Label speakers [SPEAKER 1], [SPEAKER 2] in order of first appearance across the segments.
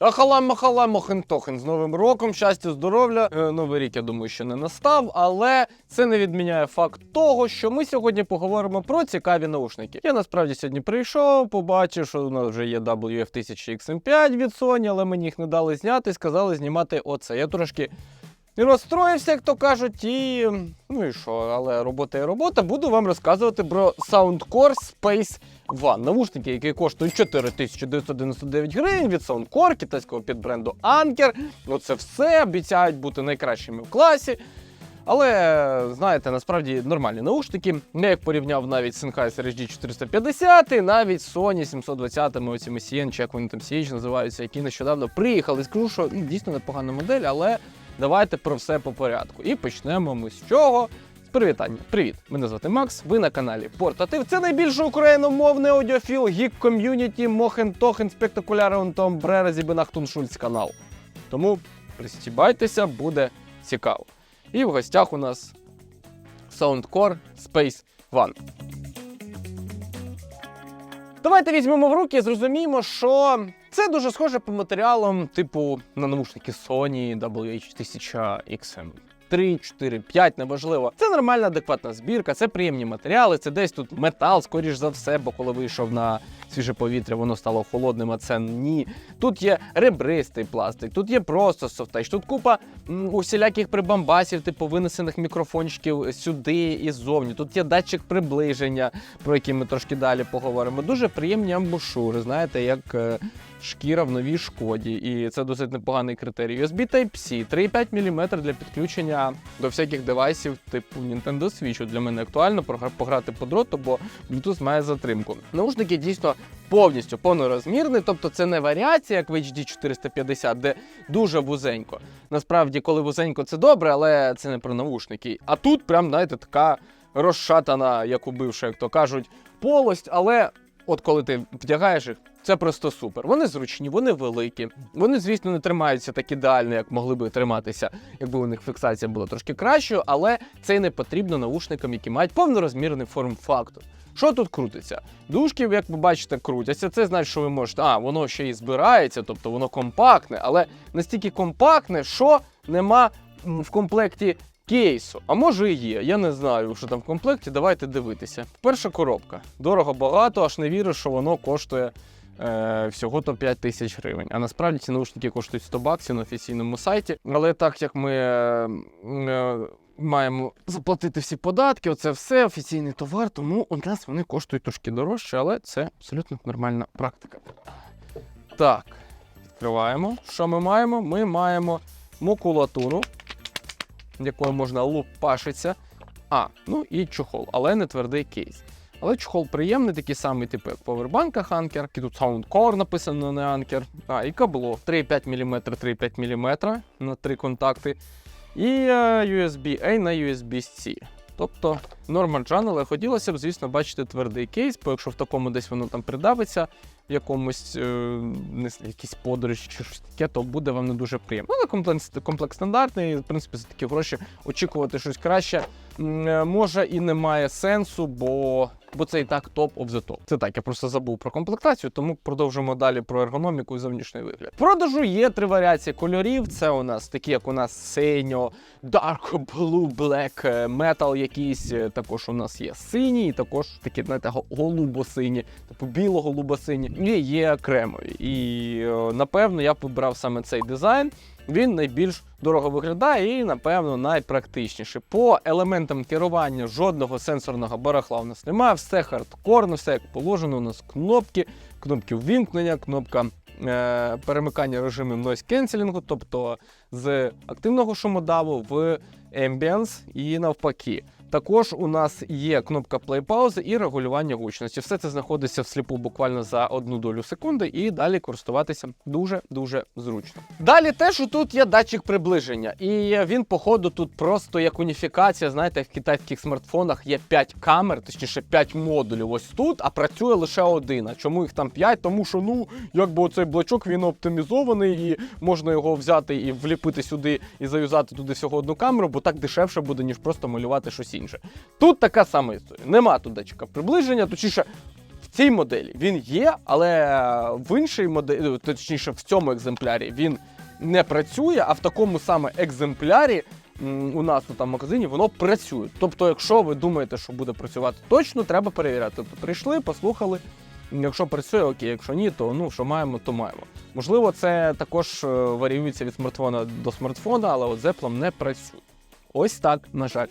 [SPEAKER 1] Ахалам, махалам, мохентохен з Новим роком, щастя, здоров'я. Е, Новий рік, я думаю, що не настав, але це не відміняє факт того, що ми сьогодні поговоримо про цікаві наушники. Я насправді сьогодні прийшов, побачив, що у нас вже є WF-1000XM5 від Sony, але мені їх не дали зняти, сказали знімати оце. Я трошки розстроївся, як то кажуть, і ну і що, але робота є робота. Буду вам розказувати про Soundcore Space One. Навушники, які коштують 4999 гривень від Soundcore, китайського підбренду Anker. Ну це все обіцяють бути найкращими в класі. Але знаєте, насправді нормальні наушники. Я їх порівняв навіть з Sennheiser HD 450, і навіть Sony 720 оцими CN, чи як вони там CH називаються, які нещодавно приїхали. Скажу, що ну, дійсно непогана модель, але давайте про все по порядку. І почнемо ми з чого? З привітання. Привіт! Мене звати Макс. Ви на каналі Портатив. Це найбільший україномовний аудіофіл, гік ком'юніті, Мохен Тохен, Спектакулярен Том Брера Зібенахтун Шульц канал. Тому пристібайтеся, буде цікаво. І в гостях у нас Soundcore Space One. Давайте візьмемо в руки і зрозуміємо, що це дуже схоже по матеріалам, типу на навушники Sony WH-1000XM. 3, 4, 5, неважливо. Це нормальна, адекватна збірка, це приємні матеріали, це десь тут метал, скоріш за все, бо коли вийшов на свіже повітря, воно стало холодним, а це ні. Тут є ребристий пластик, тут є просто софтеч, тут купа усіляких прибамбасів, типу винесених мікрофончиків сюди і ззовні. Тут є датчик приближення, про який ми трошки далі поговоримо. Дуже приємні амбушури, знаєте, як. Шкіра в новій шкоді, і це досить непоганий критерій. USB Type-C, 3,5 мм для підключення до всяких девайсів типу Nintendo Switch. Для мене актуально пограти по дроту, бо Bluetooth має затримку. Наушники дійсно повністю повнорозмірні, тобто це не варіація, як в HD 450, де дуже вузенько. Насправді, коли вузенько, це добре, але це не про наушники. А тут прям, знаєте, така розшатана, як у бивша, як то кажуть, полость, але от коли ти вдягаєш їх, це просто супер. Вони зручні, вони великі. Вони, звісно, не тримаються так ідеально, як могли би триматися, якби у них фіксація була трошки кращою, але це й не потрібно наушникам, які мають повнорозмірний форм-фактор. Що тут крутиться? Дужки, як ви бачите, крутяться. Це значить, що ви можете. А, воно ще і збирається, тобто воно компактне, але настільки компактне, що нема в комплекті кейсу. А може і є. Я не знаю, що там в комплекті. Давайте дивитися. Перша коробка. Дорого багато, аж не вірю, що воно коштує. Е, всього то 5 тисяч гривень. А насправді ці наушники коштують 100 баксів на офіційному сайті. Але так як ми е, е, маємо заплатити всі податки, оце все офіційний товар, тому у нас вони коштують трошки дорожче, але це абсолютно нормальна практика. Так, відкриваємо. Що ми маємо? Ми маємо макулатуру, якою можна лупашитися. А, ну і чохол, але не твердий кейс. Але чохол приємний, такий самий, типу, як в повербанках Anker. І тут Soundcore написано не Anker. А, і кабло 3,5 мм, 3,5 мм на три контакти. І е, USB-A на USB-C. Тобто норма але хотілося б, звісно, бачити твердий кейс, бо якщо в такому десь воно там придавиться, якомусь е, не знаю, якійсь подорожі чи щось таке, то буде вам не дуже приємно. Але комплект, комплект стандартний, в принципі, за такі гроші очікувати щось краще е, може і немає сенсу, бо, бо це і так топ of the top. Це так, я просто забув про комплектацію, тому продовжимо далі про ергономіку і зовнішній вигляд. Продажу є три варіації кольорів. Це у нас такі, як у нас синьо, dark blue, black, е, metal якийсь. Також у нас є сині, і також такі, знаєте, го- голубо-сині, типу біло-голубо-сині. І є кремові. І е, напевно я б вибрав саме цей дизайн. Він найбільш дорого виглядає і, напевно, найпрактичніший. По елементам керування жодного сенсорного барахла у нас немає. Все хардкорно, все як положено. У нас кнопки, кнопки ввімкнення, кнопка е, перемикання режимів noise cancelling, тобто з активного шумодаву в Ambience і навпаки. Також у нас є кнопка play паузи і регулювання гучності. Все це знаходиться всліпу буквально за одну долю секунди, і далі користуватися дуже дуже зручно. Далі теж тут є датчик приближення, і він, походу, тут просто як уніфікація. Знаєте, в китайських смартфонах є 5 камер, точніше 5 модулів. Ось тут, а працює лише один. А чому їх там 5? Тому що ну якби оцей блочок він оптимізований, і можна його взяти і вліпити сюди і заюзати туди всього одну камеру, бо так дешевше буде, ніж просто малювати щось інше. Тут така сама історія. Нема тут датчика приближення, точніше. В цій моделі він є, але в іншій моделі, точніше, в цьому екземплярі він не працює, а в такому саме екземплярі у нас тут в магазині воно працює. Тобто, якщо ви думаєте, що буде працювати точно, треба перевіряти. Тобто прийшли, послухали. Якщо працює, окей, якщо ні, то ну що маємо, то маємо. Можливо, це також е, варіюється від смартфона до смартфона, але от з Apple не працює. Ось так, на жаль.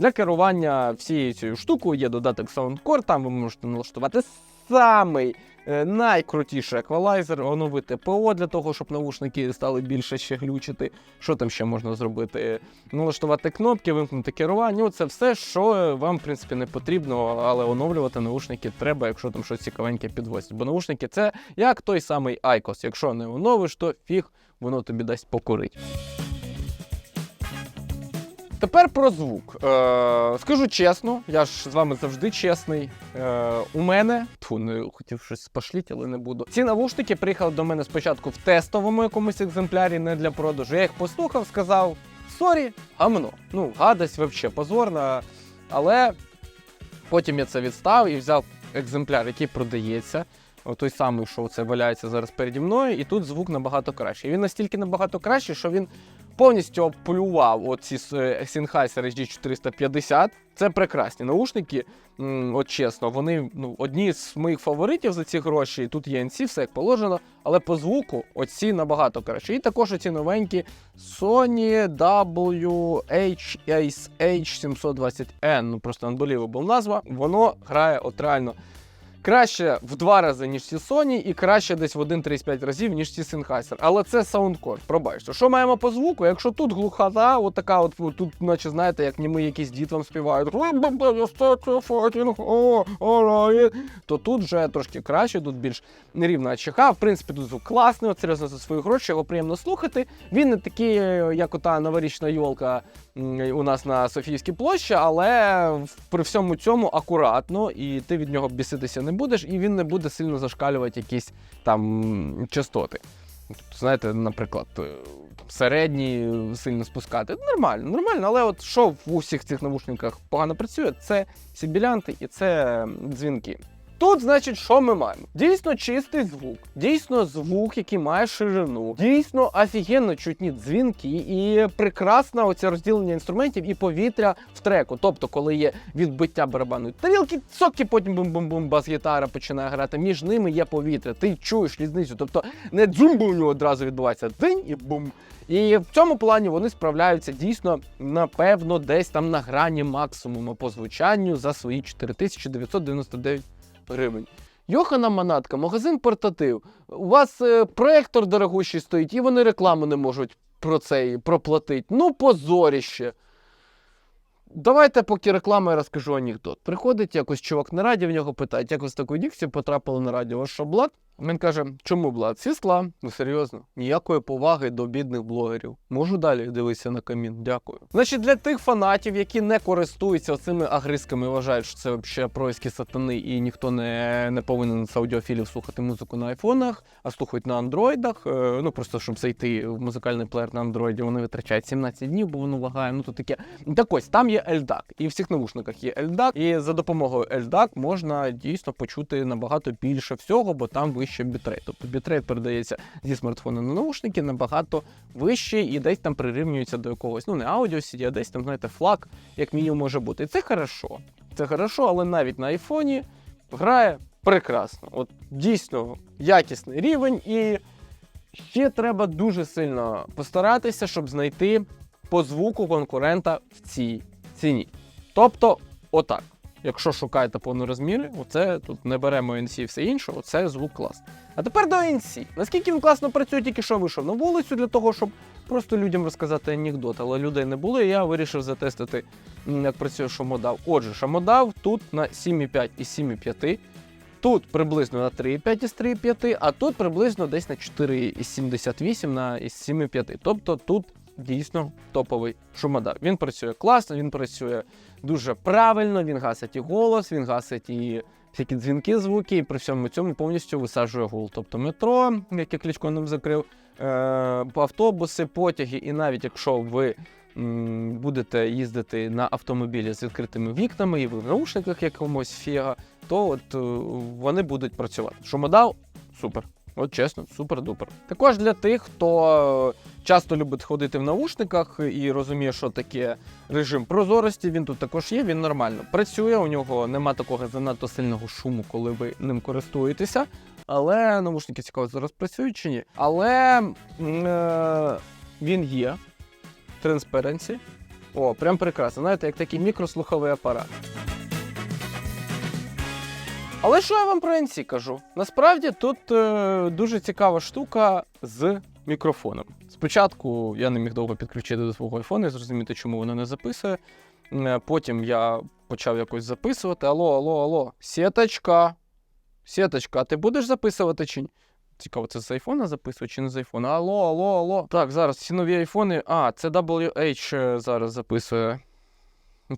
[SPEAKER 1] Для керування всією цією штукою є додаток Soundcore, там ви можете налаштувати самий е, найкрутіший еквалайзер, оновити ПО для того, щоб навушники стали більше ще глючити. Що там ще можна зробити? Налаштувати кнопки, вимкнути керування. Оце все, що е, вам, в принципі, не потрібно, але оновлювати навушники треба, якщо там щось цікавеньке підвозять. Бо навушники це як той самий IQOS. Якщо не оновиш, то фіг воно тобі дасть покурити. Тепер про звук. Е, скажу чесно, я ж з вами завжди чесний. Е, у мене тьфу, не хотів щось спошліть, але не буду. Ці навушники приїхали до мене спочатку в тестовому якомусь екземплярі, не для продажу. Я їх послухав, сказав: сорі, гамно. Ну, гадость, взагалі позорна. Але потім я це відстав і взяв екземпляр, який продається. Той самий, що це валяється зараз переді мною, і тут звук набагато кращий. Він настільки набагато кращий, що він повністю обплював оці е, Sennheiser HD450. Це прекрасні наушники. От чесно, вони ну, одні з моїх фаворитів за ці гроші. Тут є NC, все як положено. Але по звуку оці набагато краще. І також оці новенькі Sony WH-720N. Ну просто unbelievable назва. Воно грає от реально краще в два рази, ніж ці Sony, і краще десь в 1,35 разів, ніж ці Sennheiser. Але це Soundcore, пробачте. Що маємо по звуку? Якщо тут глухота, от от, от тут, наче знаєте, як німи якийсь дід вам співають, то тут вже трошки краще, тут більш нерівна ЧХ. В принципі, тут звук класний, от серйозно за свої гроші, його приємно слухати. Він не такий, як ота новорічна йолка у нас на Софіївській площі, але при всьому цьому акуратно, і ти від нього біситися не будеш, і він не буде сильно зашкалювати якісь там частоти. Тобто, знаєте, наприклад, е, середні сильно спускати. Нормально, нормально, але от що в усіх цих навушниках погано працює, це сибілянти і це дзвінки. Тут, значить, що ми маємо? Дійсно чистий звук, дійсно звук, який має ширину, дійсно офігенно чутні дзвінки і прекрасне оце розділення інструментів і повітря в треку. Тобто, коли є відбиття барабанної тарілки, цоки, потім бум-бум-бум, бас-гітара починає грати. Між ними є повітря. Ти чуєш різницю. Тобто не дзумбуню одразу відбувається день і бум. І в цьому плані вони справляються дійсно, напевно, десь там на грані максимуму по звучанню за свої 4999 гривень. Йохана Манатка, магазин портатив. У вас е, проектор дорогущий стоїть, і вони рекламу не можуть про це проплатити. Ну, позоріще. Давайте, поки реклама, я розкажу анекдот. Приходить якось чувак на радіо, в нього питають, як ви з такою дікцією потрапили на радіо, ваш вас що блат? Він каже, чому блат? Всі скла. Ну серйозно, ніякої поваги до бідних блогерів. Можу далі дивитися на камін. Дякую. Значить, для тих фанатів, які не користуються цими агрисками, вважають, що це взагалі происки сатани, і ніхто не, не повинен з аудіофілів слухати музику на айфонах, а слухають на андроїдах. Е, ну просто щоб зайти в музикальний плеєр на андроїді, вони витрачають 17 днів, бо воно лагає. Ну то таке. Так ось там є LDAC, і в всіх навушниках є LDAC, і за допомогою LDAC можна дійсно почути набагато більше всього, бо там вище бітрейт. Тобто бітрейт передається зі смартфона на наушники набагато вищий і десь там прирівнюється до якогось, ну не аудіо CD, а десь там, знаєте, флаг, як мінімум може бути. І це хорошо. Це хорошо, але навіть на айфоні грає прекрасно. От дійсно якісний рівень, і ще треба дуже сильно постаратися, щоб знайти по звуку конкурента в цій ціні. Тобто, отак. Якщо шукаєте повнорозміри, оце тут не беремо NC і все інше, оце звук клас. А тепер до NC. Наскільки він класно працює, тільки що вийшов на вулицю для того, щоб просто людям розказати анекдот, але людей не було, і я вирішив затестити, як працює шамодав. Отже, шамодав тут на 7,5 і 7,5. Тут приблизно на 3,5 із 3,5, а тут приблизно десь на 4,78 на із 7,5. Тобто тут дійсно топовий шумодав. Він працює класно, він працює дуже правильно, він гасить і голос, він гасить і всякі дзвінки, звуки, і при всьому цьому повністю висаджує гул. Тобто метро, яке Кличко нам закрив, е, автобуси, потяги, і навіть якщо ви будете їздити на автомобілі з відкритими вікнами, і ви в наушниках якомусь фіга, то от е, вони будуть працювати. Шумодав супер. От чесно, супер-дупер. Також для тих, хто часто любить ходити в наушниках і розуміє, що таке режим прозорості, він тут також є, він нормально працює. У нього нема такого занадто сильного шуму, коли ви ним користуєтеся. Але наушники цікаво зараз працюють чи ні. Але е, він є. Transparency. О, прям прекрасно. Знаєте, як такий мікрослуховий апарат. Але що я вам про NC кажу? Насправді тут е, дуже цікава штука з мікрофоном. Спочатку я не міг довго підключити до свого айфону і зрозуміти, чому воно не записує. Е, Потім я почав якось записувати. Алло, алло, алло, сіточка. Сіточка, а ти будеш записувати чи ні? Цікаво, це з айфона записує чи не з айфона? Алло, алло, алло. Так, зараз ці нові айфони. А, це WH е, зараз записує.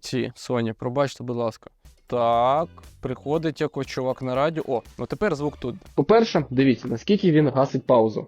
[SPEAKER 1] Ці Sony, пробачте, будь ласка. Так, приходить якось чувак на радіо. О, ну тепер звук тут. По-перше, дивіться, наскільки він гасить паузу.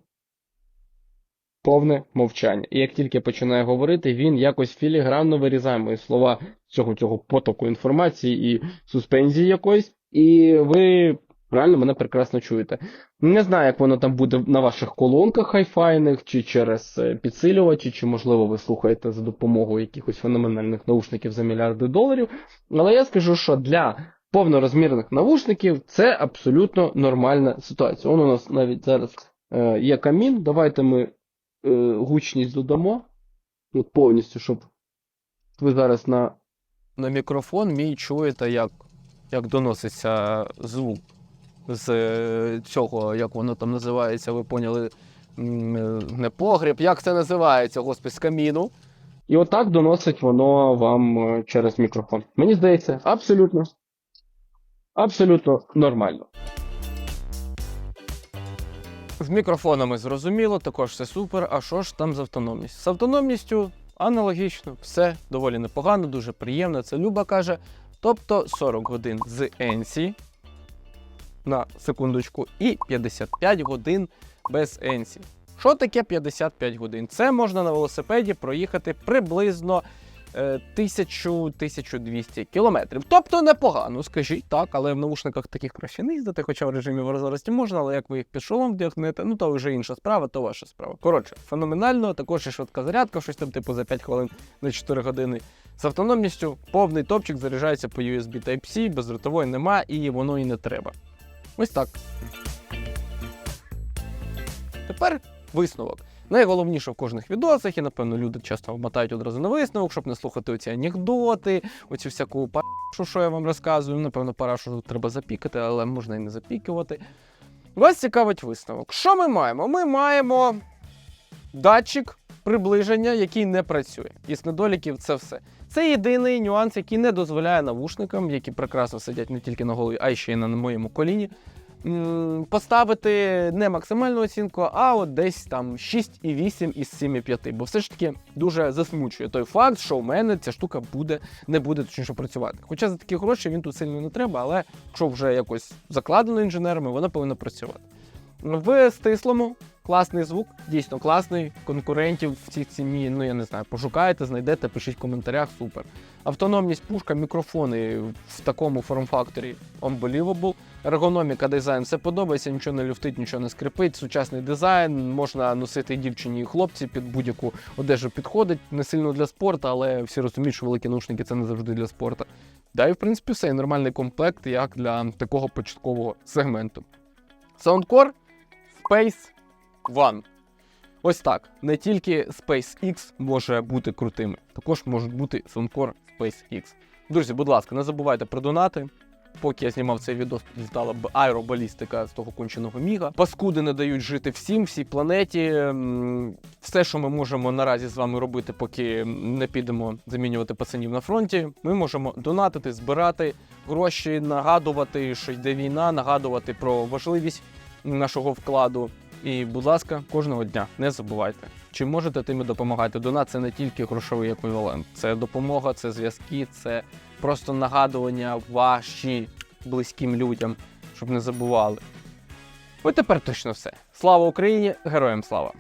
[SPEAKER 1] Повне мовчання. І як тільки починає говорити, він якось філігранно вирізає мої слова цього цього потоку інформації і суспензії якоїсь. І ви реально мене прекрасно чуєте. Не знаю, як воно там буде на ваших колонках хайфайних, чи через е, підсилювачі, чи, можливо, ви слухаєте за допомогою якихось феноменальних наушників за мільярди доларів. Але я скажу, що для повнорозмірних наушників це абсолютно нормальна ситуація. Он у нас навіть зараз е, є камін. Давайте ми е, гучність додамо. От повністю, щоб ви зараз на. На мікрофон мій чуєте, як, як доноситься звук з е, цього, як воно там називається, ви поняли, е, не погріб, як це називається, господи, з каміну. І отак доносить воно вам е, через мікрофон. Мені здається, абсолютно. Абсолютно нормально. З мікрофонами зрозуміло, також все супер. А що ж там з автономністю? З автономністю аналогічно, все доволі непогано, дуже приємно. Це Люба каже. Тобто 40 годин з NC на секундочку, і 55 годин без NC. Що таке 55 годин? Це можна на велосипеді проїхати приблизно е, 1000-1200 кілометрів. Тобто непогано, скажіть так, але в наушниках таких краще не їздити, хоча в режимі прозорості можна, але як ви їх під шолом вдягнете, ну то вже інша справа, то ваша справа. Коротше, феноменально, також і швидка зарядка, щось там типу за 5 хвилин на 4 години. З автономністю повний топчик заряджається по USB Type-C, бездротової нема і воно і не треба. Ось так. Тепер висновок. Найголовніше в кожних відосах, і напевно люди часто мотають одразу на висновок, щоб не слухати оці анекдоти, оцю всяку парашу, що я вам розказую. Напевно, парашу треба запікати, але можна і не запікувати. Вас цікавить висновок. Що ми маємо? Ми маємо датчик приближення, який не працює. Із недоліків це все. Це єдиний нюанс, який не дозволяє навушникам, які прекрасно сидять не тільки на голові, а й ще й на моєму коліні, поставити не максимальну оцінку, а от десь там 6,8 із 7,5. Бо все ж таки дуже засмучує той факт, що в мене ця штука буде, не буде точніше працювати. Хоча за такі гроші він тут сильно не треба, але якщо вже якось закладено інженерами, вона повинна працювати. В стислому класний звук, дійсно класний. Конкурентів в цій ціні, ну я не знаю, пошукаєте, знайдете, пишіть в коментарях, супер. Автономність пушка, мікрофони в такому форм-факторі unbelievable. Ергономіка, дизайн все подобається, нічого не люфтить, нічого не скрипить. Сучасний дизайн, можна носити і дівчині і хлопці під будь-яку одежу підходить. Не сильно для спорту, але всі розуміють, що великі наушники це не завжди для спорту. Да, і в принципі все, і нормальний комплект, як для такого початкового сегменту. Soundcore Space One. Ось так. Не тільки SpaceX може бути крутими, також можуть бути Soundcore SpaceX. Друзі, будь ласка, не забувайте про донати. Поки я знімав цей відос, літала б аеробалістика з того конченого міга. Паскуди не дають жити всім, всій планеті. Все, що ми можемо наразі з вами робити, поки не підемо замінювати пацанів на фронті. Ми можемо донатити, збирати гроші, нагадувати, що йде війна, нагадувати про важливість нашого вкладу. І, будь ласка, кожного дня не забувайте. Чи можете тим і допомагати? Донат це не тільки грошовий еквівалент, це допомога, це зв'язки, це просто нагадування ваші близьким людям, щоб не забували. Ось тепер точно все. Слава Україні! Героям слава!